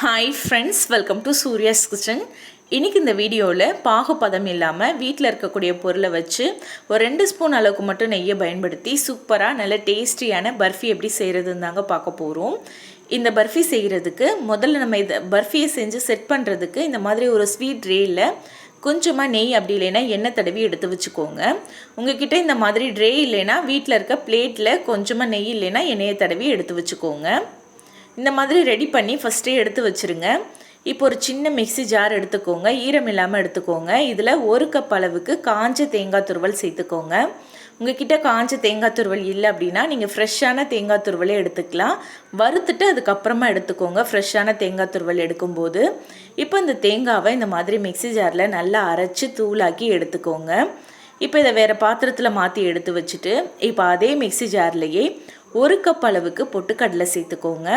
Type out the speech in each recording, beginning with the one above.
Hi friends welcome to Surya's kitchen இன்றைக்கி இந்த வீடியோவில் பாகுபதம் இல்லாமல் வீட்டில் இருக்கக்கூடிய பொருளை வச்சு ஒரு ரெண்டு ஸ்பூன் அளவுக்கு மட்டும் நெய்யை பயன்படுத்தி சூப்பராக நல்ல டேஸ்டியான பர்ஃபி எப்படி செய்கிறதுன்னு தாங்க பார்க்க போகிறோம் இந்த பர்ஃபி செய்கிறதுக்கு முதல்ல நம்ம இதை பர்ஃபியை செஞ்சு செட் பண்ணுறதுக்கு இந்த மாதிரி ஒரு ஸ்வீட் ரேயில் கொஞ்சமாக நெய் அப்படி இல்லைன்னா எண்ணெய் தடவி எடுத்து வச்சுக்கோங்க. உங்ககிட்ட இந்த மாதிரி ட்ரே இல்லைன்னா வீட்டில் இருக்க பிளேட்டில் கொஞ்சமாக நெய் இல்லைன்னா எண்ணெயை தடவி எடுத்து வச்சுக்கோங்க. இந்த மாதிரி ரெடி பண்ணி ஃபஸ்ட்டே எடுத்து வச்சுருங்க. இப்போ ஒரு சின்ன மிக்சி ஜார் எடுத்துக்கோங்க. ஈரம் இல்லாமல் எடுத்துக்கோங்க. இதில் ஒரு கப் அளவுக்கு காஞ்ச தேங்காய் துருவல் சேர்த்துக்கோங்க. உங்ககிட்ட காஞ்ச தேங்காய் துருவல் இல்லை அப்படின்னா நீங்கள் ஃப்ரெஷ்ஷான தேங்காய் துருவலே எடுத்துக்கலாம். வறுத்துட்டு அதுக்கப்புறமா எடுத்துக்கோங்க. ஃப்ரெஷ்ஷான தேங்காய் துருவல் எடுக்கும்போது இப்போ இந்த தேங்காவை இந்த மாதிரி மிக்சி ஜாரில் நல்லா அரைச்சி தூளாக்கி எடுத்துக்கோங்க. இப்போ இதை வேறு பாத்திரத்தில் மாற்றி எடுத்து வச்சுட்டு இப்போ அதே மிக்சி ஜார்லேயே ஒரு கப் அளவுக்கு பொட்டுக்கடலை சேர்த்துக்கோங்க.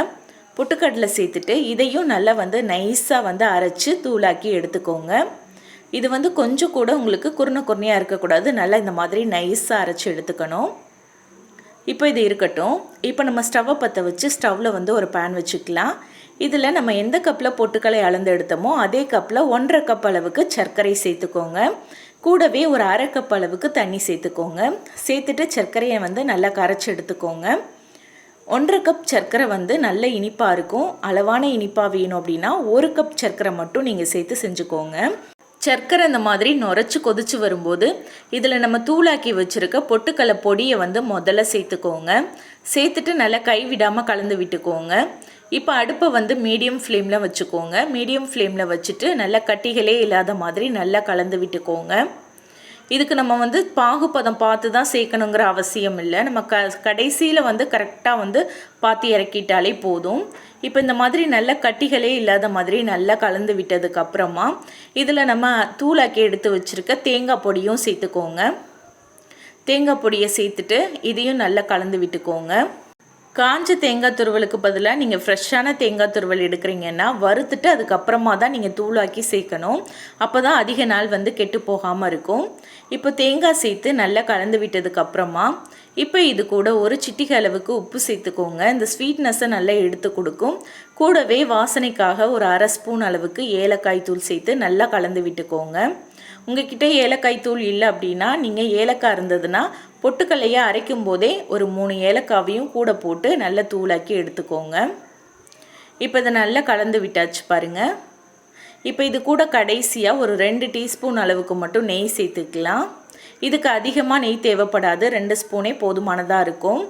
பொட்டுக்கடலை சேர்த்துட்டு இதையும் நல்லா வந்து நைஸாக வந்து அரைச்சி தூளாக்கி எடுத்துக்கோங்க. இது வந்து கொஞ்சம் கூட உங்களுக்கு குருணை குருணையாக இருக்கக்கூடாது. நல்லா இந்த மாதிரி நைஸாக அரைச்சி எடுத்துக்கணும். இப்போ இது இருக்கட்டும். இப்போ நம்ம ஸ்டவ்வை பற்ற வச்சு ஸ்டவ்வில் வந்து ஒரு பேன் வச்சுக்கலாம். இதில் நம்ம எந்த கப்பில் பொட்டுக்கலை அளந்து எடுத்தோமோ அதே கப்பில் ஒன்றரை கப் அளவுக்கு சர்க்கரை சேர்த்துக்கோங்க. கூடவே ஒரு அரை கப் அளவுக்கு தண்ணி சேர்த்துக்கோங்க. சேர்த்துட்டு சர்க்கரையை வந்து நல்லா கரைச்சி எடுத்துக்கோங்க. ஒன்றரை கப் சர்க்கரை வந்து நல்ல இனிப்பாக இருக்கும். அளவான இனிப்பாக வேணும் அப்படின்னா ஒரு கப் சர்க்கரை மட்டும் நீங்கள் சேர்த்து செஞ்சுக்கோங்க. சர்க்கரை இந்த மாதிரி நுரைச்சி கொதிச்சு வரும்போது இதில் நம்ம தூளாக்கி வச்சுருக்க பொட்டுக்கடலை பொடியை வந்து முதல்ல சேர்த்துக்கோங்க. சேர்த்துட்டு நல்லா கைவிடாமல் கலந்து விட்டுக்கோங்க. இப்போ அடுப்பை வந்து மீடியம் ஃப்ளேமில் வச்சுக்கோங்க. மீடியம் ஃப்ளேமில் வச்சுட்டு நல்லா கட்டிகளே இல்லாத மாதிரி நல்லா கலந்து விட்டுக்கோங்க. இதுக்கு நம்ம வந்து பாகுபதம் பார்த்து தான் சேர்க்கணுங்கிற அவசியம் இல்லை. நம்ம க கடைசியில் வந்து கரெக்டாக வந்து பார்த்து இறக்கிட்டாலே போதும். இப்போ இந்த மாதிரி நல்ல கட்டிகளே இல்லாத மாதிரி நல்லா கலந்து விட்டதுக்கப்புறமா இதில் நம்ம தூளாக்கி எடுத்து வச்சுருக்க தேங்காய் பொடியும் சேர்த்துக்கோங்க. தேங்காய் பொடியை சேர்த்துட்டு இதையும் நல்லா கலந்து விட்டுக்கோங்க. காஞ்ச தேங்காய் துருவலுக்கு பதிலாக நீங்கள் ஃப்ரெஷ்ஷான தேங்காய் துருவல் எடுக்கிறீங்கன்னா வறுத்துட்டு அதுக்கப்புறமா தான் நீங்கள் தூளாக்கி சேர்க்கணும். அப்போ தான் அதிக நாள் வந்து கெட்டு போகாமல் இருக்கும். இப்போ தேங்காய் சேர்த்து நல்லா கலந்து விட்டதுக்கப்புறமா இப்போ இது கூட ஒரு சிட்டிகை அளவுக்கு உப்பு சேர்த்துக்கோங்க. இந்த ஸ்வீட்னஸை நல்லா எடுத்து கொடுக்கும். கூடவே வாசனைக்காக ஒரு அரை ஸ்பூன் அளவுக்கு ஏலக்காய் தூள் சேர்த்து நல்லா கலந்து விட்டுக்கோங்க. உங்ககிட்ட ஏலக்காய் தூள் இல்லை அப்படின்னா நீங்கள் ஏலக்காய் இருந்ததுன்னா பொட்டுக்கல்லையை அரைக்கும் போதே ஒரு மூணு ஏலக்காவையும் கூட போட்டு நல்லா தூளாக்கி எடுத்துக்கோங்க. இப்போ இதை நல்லா கலந்து விட்டாச்சு பாருங்கள் இப்போ இது கூட கடைசியாக ஒரு ரெண்டு டீஸ்பூன் அளவுக்கு மட்டும் நெய் சேர்த்துக்கலாம். இதுக்கு அதிகமாக நெய் தேவைப்படாது. ரெண்டு ஸ்பூனே போதுமானதாக இருக்கும்.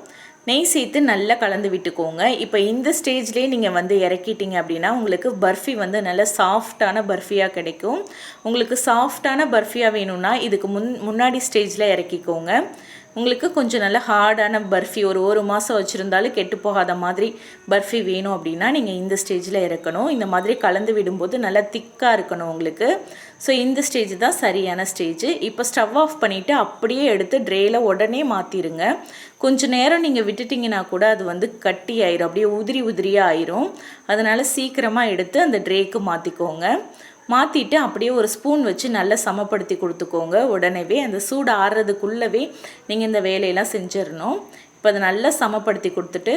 நெய் சேர்த்து நல்லா கலந்து விட்டுக்கோங்க. இப்போ இந்த ஸ்டேஜ்லேயே நீங்கள் வந்து இறக்கிட்டீங்க அப்படின்னா உங்களுக்கு பர்ஃபி வந்து நல்ல சாஃப்டான பர்ஃபியாக கிடைக்கும். உங்களுக்கு சாஃப்டான பர்ஃபியாக வேணும்னா இதுக்கு முன் முன்னாடி ஸ்டேஜில் இறக்கிக்கோங்க. உங்களுக்கு கொஞ்சம் நல்ல ஹார்டான பர்ஃபி ஒரு ஒரு மாதம் வச்சுருந்தாலும் கெட்டு போகாத மாதிரி பர்ஃபி வேணும் அப்படின்னா நீங்கள் இந்த ஸ்டேஜில் இறக்கணும். இந்த மாதிரி கலந்து விடும்போது நல்லா திக்காக இருக்கணும் உங்களுக்கு. ஸோ இந்த ஸ்டேஜ் தான் சரியான ஸ்டேஜ். இப்போ ஸ்டவ் ஆஃப் பண்ணிவிட்டு அப்படியே எடுத்து ட்ரேயில் உடனே மாற்றிடுங்க கொஞ்சம் நேரம் நீங்கள் விட்டுட்டிங்கன்னா கூட அது வந்து கட்டி ஆயிரும். அப்படியே உதிரி உதிரியாக ஆயிரும். அதனால் சீக்கிரமாக எடுத்து அந்த ட்ரேக்கு மாற்றிக்கோங்க மாற்றிட்டு அப்படியே ஒரு ஸ்பூன் வச்சு நல்லா சமப்படுத்தி கொடுத்துக்கோங்க. உடனேவே அந்த சூடு ஆறுறதுக்குள்ளவே நீங்கள் இந்த வேலையெல்லாம் செஞ்சிடணும் இப்போ அதை நல்லா சமப்படுத்தி கொடுத்துட்டு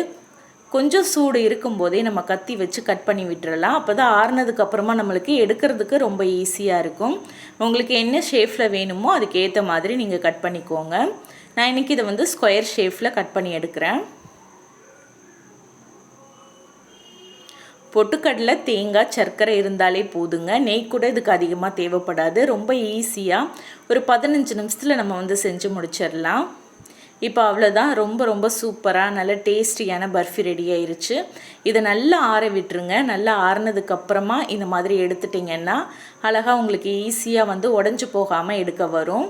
கொஞ்சம் சூடு இருக்கும்போதே நம்ம கத்தி வச்சு கட் பண்ணி விட்டுறலாம். அப்போ தான் ஆறுனதுக்கப்புறமா நம்மளுக்கு எடுக்கிறதுக்கு ரொம்ப ஈஸியாக இருக்கும். உங்களுக்கு என்ன ஷேஃபில் வேணுமோ அதுக்கேற்ற மாதிரி நீங்கள் கட் பண்ணிக்கோங்க. நான் இன்றைக்கி இதை வந்து ஸ்கொயர் ஷேஃபில் கட் பண்ணி எடுக்கிறேன். பொட்டுக்கடலை தேங்காய் சர்க்கரை இருந்தாலே போதுங்க. நெய் கூட இதுக்கு அதிகமாக தேவைப்படாது. ரொம்ப ஈஸியாக ஒரு பதினஞ்சு நிமிஷத்தில் நம்ம வந்து செஞ்சு முடிச்சிடலாம். இப்போ அவ்வளோதான் ரொம்ப ரொம்ப சூப்பராக நல்ல டேஸ்டியான பர்ஃபி ரெடி ஆயிருச்சு. இதை நல்லா ஆற விட்டுருங்க. நல்லா ஆறுனதுக்கப்புறமா இந்த மாதிரி எடுத்துட்டிங்கன்னா அழகாக உங்களுக்கு ஈஸியாக வந்து உடஞ்சி போகாமல் எடுக்க வரும்.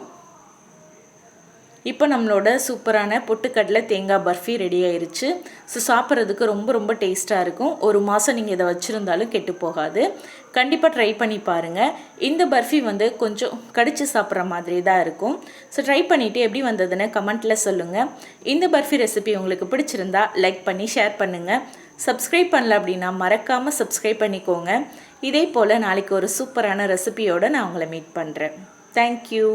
இப்போ நம்மளோட சூப்பரான பொட்டுக்கடலை தேங்காய் பர்ஃபி ரெடி ஆயிருச்சு. ஸோ சாப்பிட்றதுக்கு ரொம்ப ரொம்ப டேஸ்ட்டாக இருக்கும். ஒரு மாதம் நீங்கள் இதை வச்சுருந்தாலும் கெட்டு போகாது. கண்டிப்பாக ட்ரை பண்ணி பாருங்கள் இந்த பர்ஃபி வந்து கொஞ்சம் கடித்து சாப்பிட்ற மாதிரி தான் இருக்கும். ஸோ ட்ரை பண்ணிவிட்டு எப்படி வந்ததுன்னு கமெண்ட்டில் சொல்லுங்கள் இந்த பர்ஃபி ரெசிபி உங்களுக்கு பிடிச்சிருந்தா லைக் பண்ணி ஷேர் பண்ணுங்கள் சப்ஸ்கிரைப் பண்ணல அப்படின்னா மறக்காமல் சப்ஸ்கிரைப் பண்ணிக்கோங்க. இதே போல் நாளைக்கு ஒரு சூப்பரான ரெசிபியோடு நான் உங்களை மீட் பண்ணுறேன் தேங்க்யூ